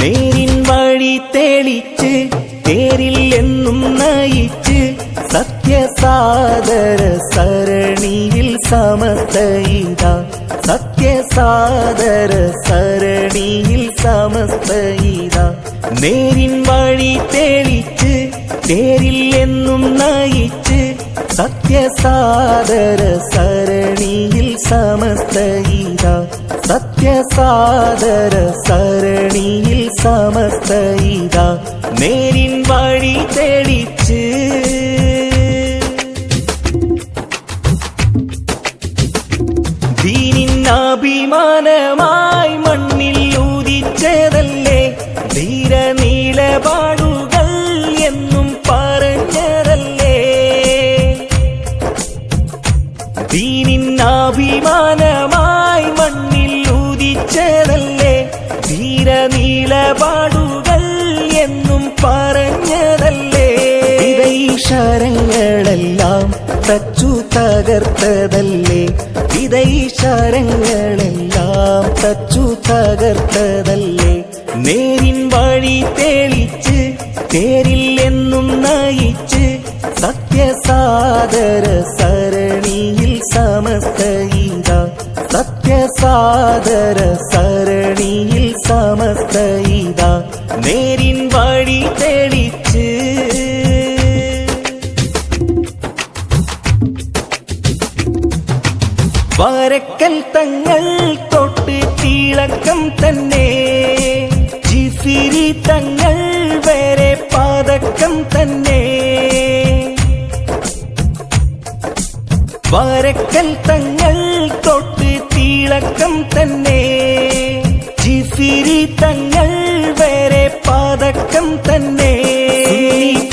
നേരിൻ വഴി തെളിച്ച് തേരിൽ എന്നും നയിച്ച് സത്യസാദര സരണിയിൽ സമസ്തയിത. സത്യസാദര സരണിയിൽ സമസ്തയിത. നേരിൻ വഴി തെളിച്ച് തേരിൽ എന്നും നയിച്ച് സത്യസാദര സരണിയിൽ സമസ്തയിത സത്യസാദര സരണിയിൽ സമസ്തയിത നേരിൻ വഴി തെളിച്ച് ദീനിൻ മണ്ണിൽ ദീനിന്നഭിമാനമായി മണ്ണിൽ ഊതിച്ചതല്ലേ ധീരനീലപാടുകൾ എന്നും പറഞ്ഞതല്ലേ? വിദൈശാരങ്ങളെല്ലാം തച്ചു തകർത്തതല്ലേ? വിദൈശാരങ്ങളെല്ലാം തച്ചു തകർത്തതല്ലേ? നേരിൻ വഴി തെളിച്ച് തേരിൽ എന്നും നയിച്ച് സത്യസാദര സരണിയിൽ സമസ്തയിത സത്യസാദര സരണിയിൽ സമസ്തയിത നേരിൻ വഴി തെളിച്ച് വരക്കൽ തങ്ങൾ തൊട്ട് തിളക്കം തന്നെ ജിഫിരി തങ്ങൾ വരക്കൽ തങ്ങൾ തൊട്ട് തിളക്കം തന്നെ. ജിഫിരി തങ്ങൾ വരെ പാതക്കം തന്നെ.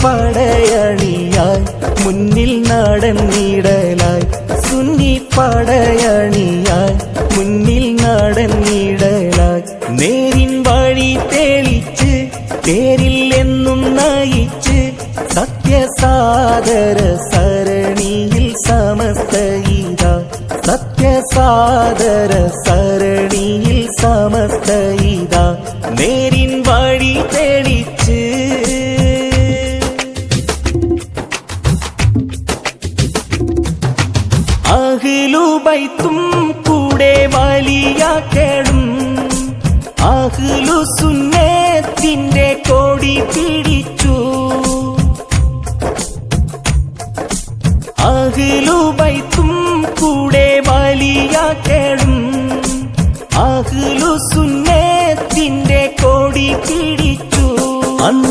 പടയണിയായി മുന്നിൽ നടന്നിടലായി സുന്നി പടയണിയായി മുന്നിൽ നടന്നിടലായി നേരിൻ വഴി തെളിച്ച് തേരിൽ എന്നും നയിച്ച് സത്യസാദര സരണിയിൽ സത്യസാദര സരണിയിൽ സമസ്തയിത നേരിൻ വഴി തെളിച്ച്. അഹിലുബൈത്തും കൂടെ വലിയാക്കേടും അഹിലു സുന്നത്തിന്റെ കോടി പിടിച്ചു. അഹിലുബൈത്തും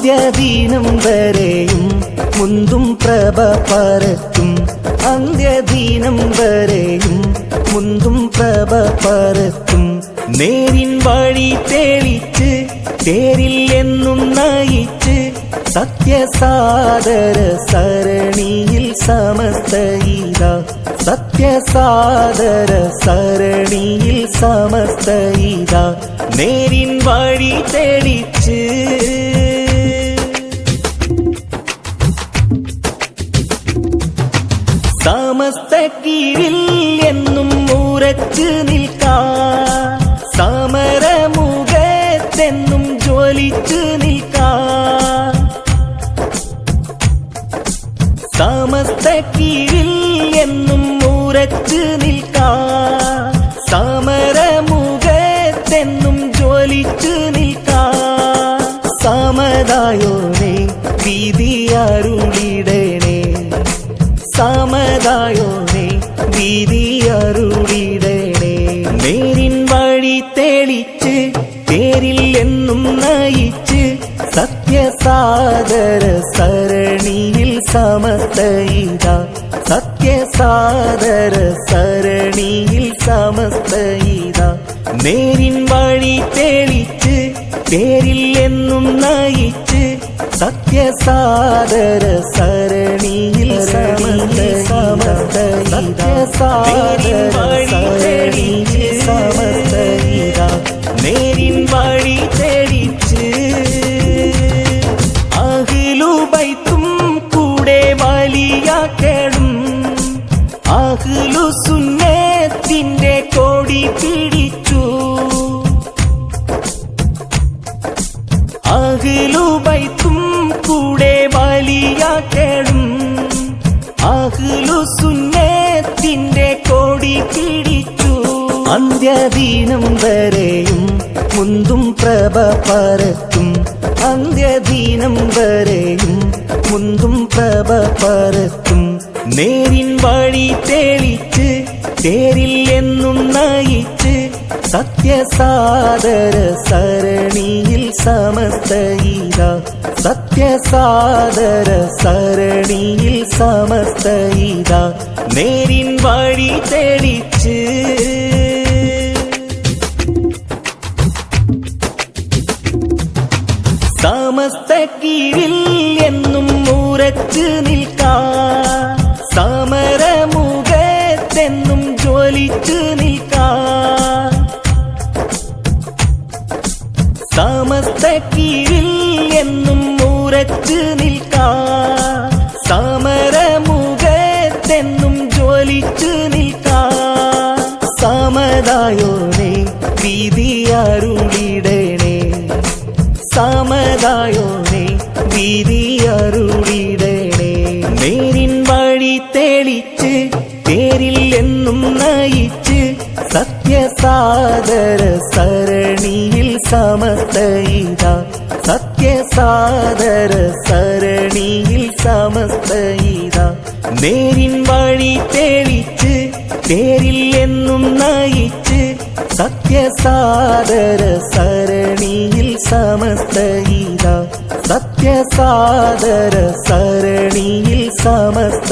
അന്ത്യദീനം വരെയും മുന്തും പ്രഭ പരത്തും. അന്ത്യദീനം വരെയും മുന്തും പ്രഭ പരത്തും. നേരിൻ വഴി തെളിച്ച് തേരിൽ എന്നും നയിച്ച് സത്യസാദര സരണിയിൽ സമസ്തയിത. സത്യസാദര സരണിയിൽ സമസ്തയിത. നേരിൻ വഴി തെളിച്ച് കീഴിൽ എന്നും ഉറച്ചു നിൽക്കാൻ. സമരമുഖത്തെന്നും ജ്വലിച്ചു നിൽക്കാൻ. സമസ്ത കീഴിൽ എന്നും ഉറച്ചു നിൽക്കാൻ. സമരമുഖത്തെന്നും ജ്വലിച്ചു നിൽക്കാൻ. സമതായോനെ വിധി അരുളിടണേ. സമതായോ അരുളിടണേ നേരിൻ വഴി തെളിച്ച് തേരിൽ എന്നും നയിച്ച് സത്യസാദര സരണിയിൽ സമസ്തയിത. സത്യസാദര സരണിയിൽ സമസ്തയിത. നേരിൻ വഴി തെളിച്ച് തേരിൽ എന്നും നയിച്ച് സത്യസാദര സരണിയിൽ സത്യസാദര സരണിയിൽ സമസ്തയിത നേരിൻ വഴി തെളിച്ച് അഹിലുബൈത്തും കൂടെ വലിയ അഹ്ലു സുന്നത്തിന്റെ കോടി പിടിച്ചു അഹ്ലുബൈത്തും കൂടെ വലിയാക്കണം അഹ്ലു സുന്നത്തിന്റെ അന്ത്യദീനം വരെയും മുന്തും പ്രഭ പരത്തും. അന്ത്യദീനം വരെയും മുന്തും പ്രഭ പരത്തും. നേരിൻ വഴി തെളിച്ച് തേരിൽ എന്നും നയിച്ച് സത്യസാദര സരണിയിൽ സമസ്തയിത. സത്യസാദര സരണിയിൽ സമസ്തയിത. നേരിൻ വഴി തെളിച്ച് സമസ്ത കീഴിൽ എന്നും ഉറച്ചു നിൽക്കാൻ സമരമുഖത്തെന്നും ജ്വലിച്ചു നിൽക്കാൻ സമസ്ത കീഴിൽ എന്നും ഉറച്ചു നിൽക്കാൻ സമരമുഖത്തെന്നും ജ്വലിച്ചു നിൽക്കാൻ സമതായോനെ വിധിയരുളിടണേ സമതായോനെ വിധിയരുളിടണേ നേരിൻ വഴി തെളിച്ച് തേരിൽ എന്നും നയിച്ച് സത്യസാദര സരണിയിൽ സമസ്തയിത. സത്യസാദര സരണിയിൽ സമസ്തയിത. നേരിൻ വഴി തെളിച്ച് തേരിൽ എന്നും നയിച്ച് സത്യസാദര സരണിയിൽ സമസ്തയിത സത്യസാദര സരണിയിൽ സമസ്ത